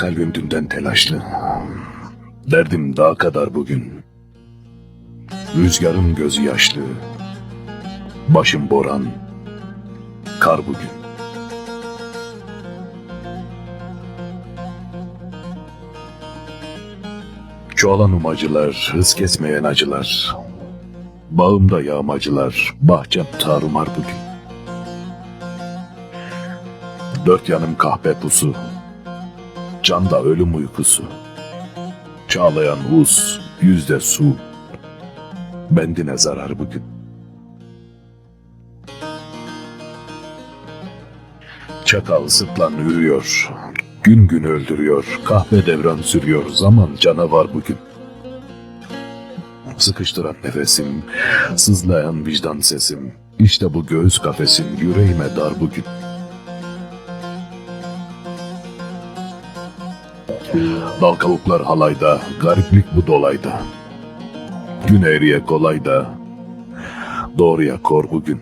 Kalbim dünden telaşlı. Derdim daha kadar bugün. Rüzgarın gözü yaşlı. Başım boran. Kar bugün. Çoğalan umacılar, hız kesmeyen acılar. Bağımda yağmacılar, bahçem tarumar bugün. Dört yanım kahpe pusu, canda ölüm uykusu. Çağlayan uz, yüzde su, bendine zarar bugün. Çakal sırtlan ürüyor, gün gün öldürüyor, kahve devran sürüyor, zaman canavar bugün. Sıkıştıran nefesim, sızlayan vicdan sesim, işte bu göğüs kafesim yüreğime dar bugün. Dal kavuklar halayda, gariplik bu dolayda. Gün eğriye kolay da, doğruya kor bugün.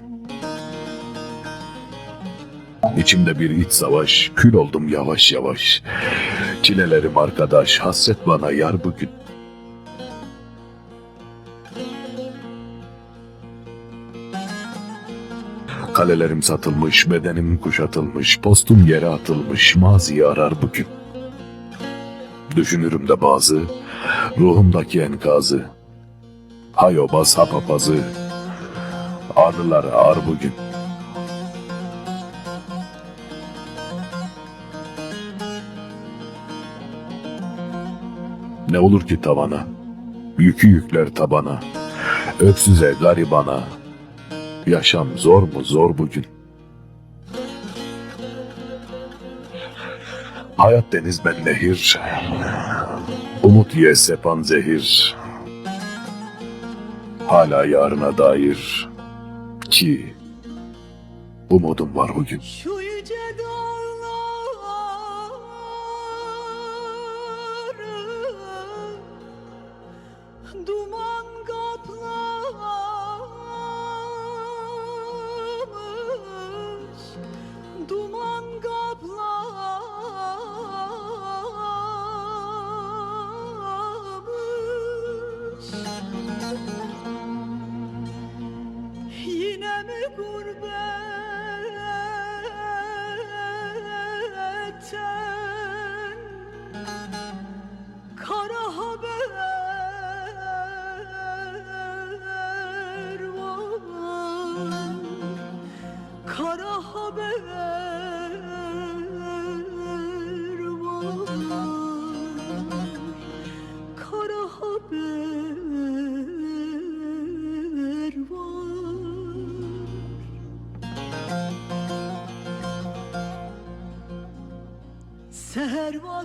İçimde bir iç savaş, kül oldum yavaş yavaş. Çilelerim arkadaş, hasret bana yar bugün. Kalelerim satılmış, bedenim kuşatılmış, postum yere atılmış, maziyi arar bugün. Düşünürüm de bazı, ruhumdaki enkazı. Hayobaz hapapazı, ağrılar ağır bugün. Ne olur ki tavana, yükü yükler tabana, öksüze garibana. Yaşam zor mu zor bugün. Hayat deniz ben nehir, umut ye sepan zehir. Hala yarına dair ki umudum var bugün.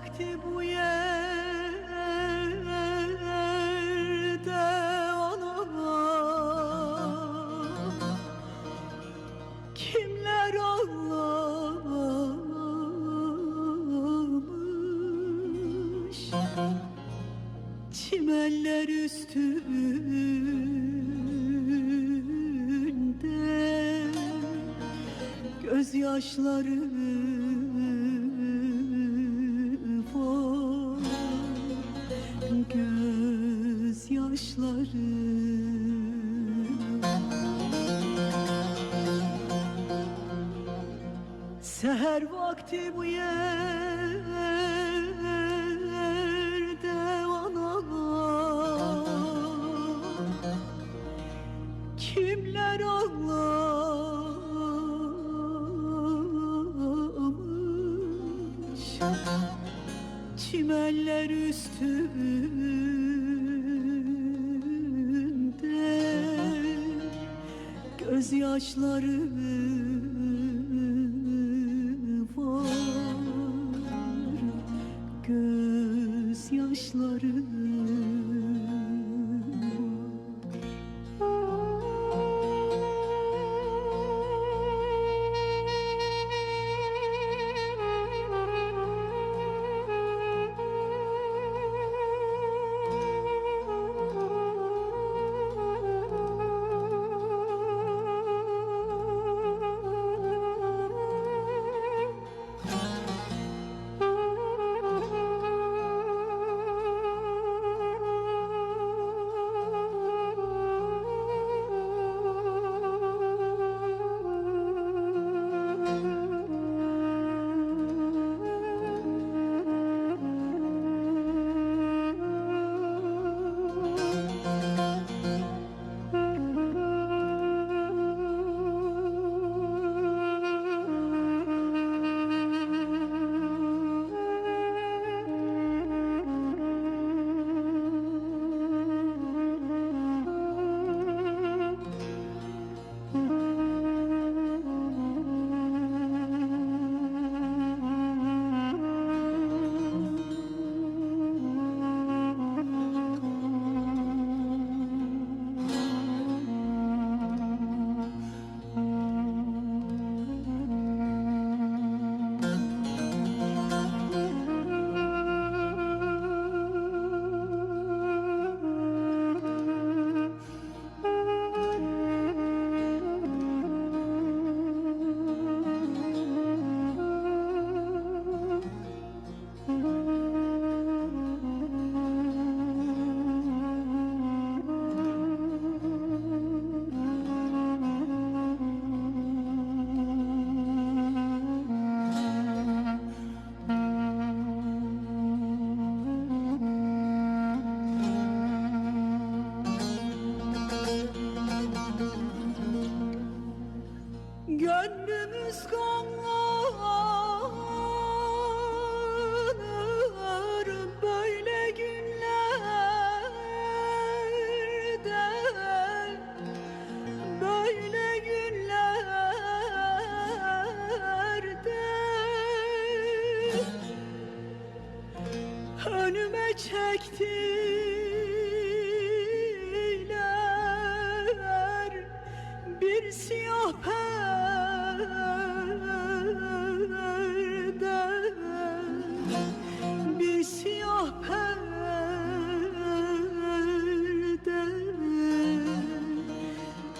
Vakti bu yerde ana Kimler ağlamış? Çimenler üstünde Gözyaşları Seher vakti bu yerde ana Kimler ağlamış? Çimenler üstünde Gözyaşları var. Gözyaşları önüme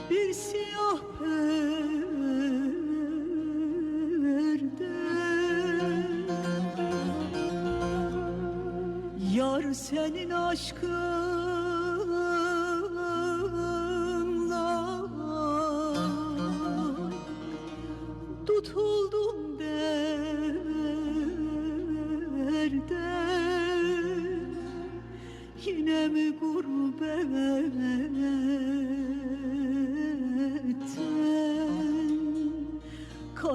bir siyah perde Yar senin aşkınla Tutuldum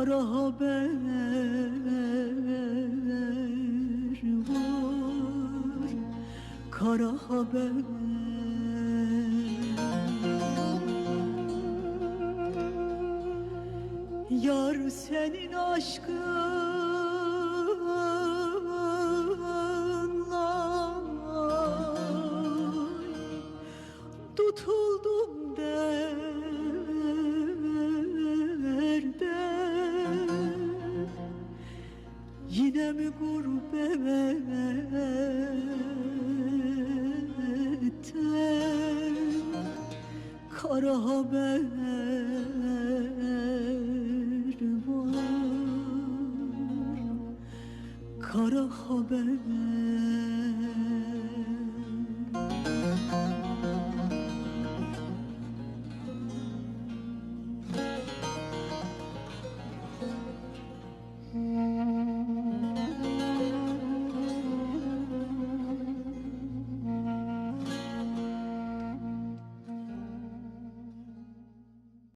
Kara haber var Kara haber Kara haber var. Kara haber